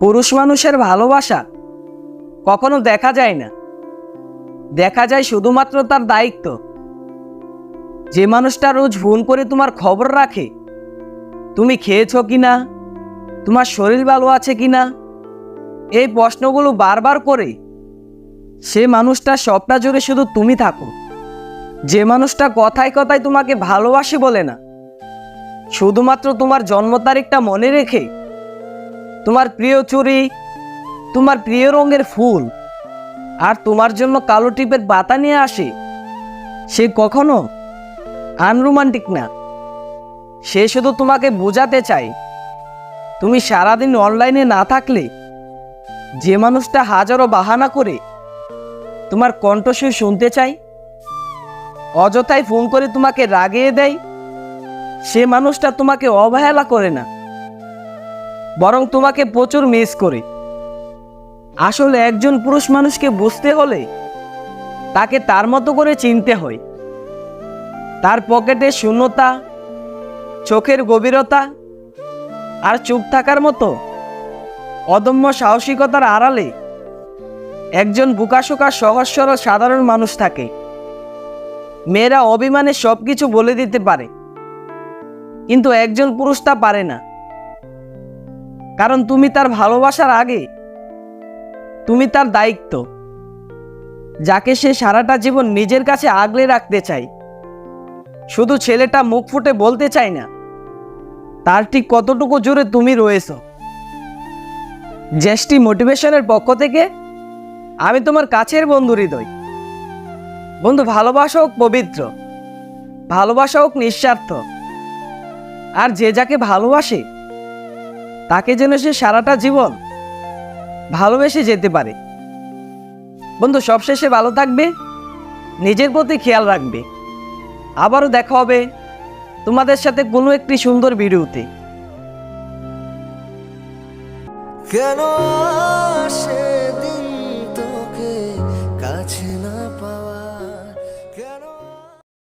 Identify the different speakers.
Speaker 1: পুরুষ মানুষের ভালোবাসা কখনো দেখা যায় না। দেখা যায় শুধুমাত্র তার দায়িত্ব। যে মানুষটা রোজ ফোন করে তোমার খবর রাখে, তুমি খেয়েছো কিনা, তোমার শরীর ভালো আছে কি না এই প্রশ্নগুলো বারবার করে সে মানুষটা সবটা জুড়ে শুধু তুমি থাকো। যে মানুষটা কথায় কথায় তোমাকে ভালোবাসি বলে না, শুধুমাত্র তোমার জন্ম তারিখটা মনে রেখে তোমার প্রিয় চুরি তোমার প্রিয় রঙের ফুল, আর তোমার জন্য কালো টিপের বাতা নিয়ে আসে, সে কখনো আনরোমান্টিক না। সে শুধু তোমাকে বোঝাতে চায়। তুমি সারাদিন অনলাইনে না থাকলে, যে মানুষটা হাজারো বাহানা করে তোমার কণ্ঠস্বর শুনতে চাই অযথায় ফোন করে তোমাকে রাগিয়ে দেয়, সে মানুষটা তোমাকে অবহেলা করে না। বরং তোমাকে প্রচুর মিস করে। আসলে একজন পুরুষ মানুষকে বুঝতে হলে তাকে তার মতো করে চিনতে হয়। তার পকেটে শূন্যতা, চোখের গভীরতা আর চুপ থাকার মতো অদম্য সাহসিকতার আড়ালে একজন বুকাশোকা সহজ সরল, সাধারণ মানুষ থাকে। মেয়েরা অভিমানে সব কিছু বলে দিতে পারে। কিন্তু একজন পুরুষ তা পারে না। কারণ তুমি তার ভালোবাসার আগে, তুমি তার দায়িত্ব, যাকে সে সারাটা জীবন নিজের কাছে আগলে রাখতে চায়। শুধু ছেলেটা মুখ ফুটে বলতে চায় না, তার ঠিক কতটুকু জোরে তুমি রয়েছো। জ্যেষ্ঠী মোটিভেশনের পক্ষ থেকে আমি তোমার কাছের বন্ধু হৃদয়। বন্ধু, ভালোবাসা হোক পবিত্র, ভালোবাসা হোক নিঃস্বার্থ, আর যে যাকে ভালোবাসে তাকে যেন সে সারাটা জীবন ভালোবেসে যেতে পারে। বন্ধু, সবশেষে ভালো থাকবে, নিজের প্রতি খেয়াল রাখবে। আবারও দেখা হবে তোমাদের সাথে কোনো একটি সুন্দর ভিডিওতে।
Speaker 2: কেন সেদিন তোকে কাছে না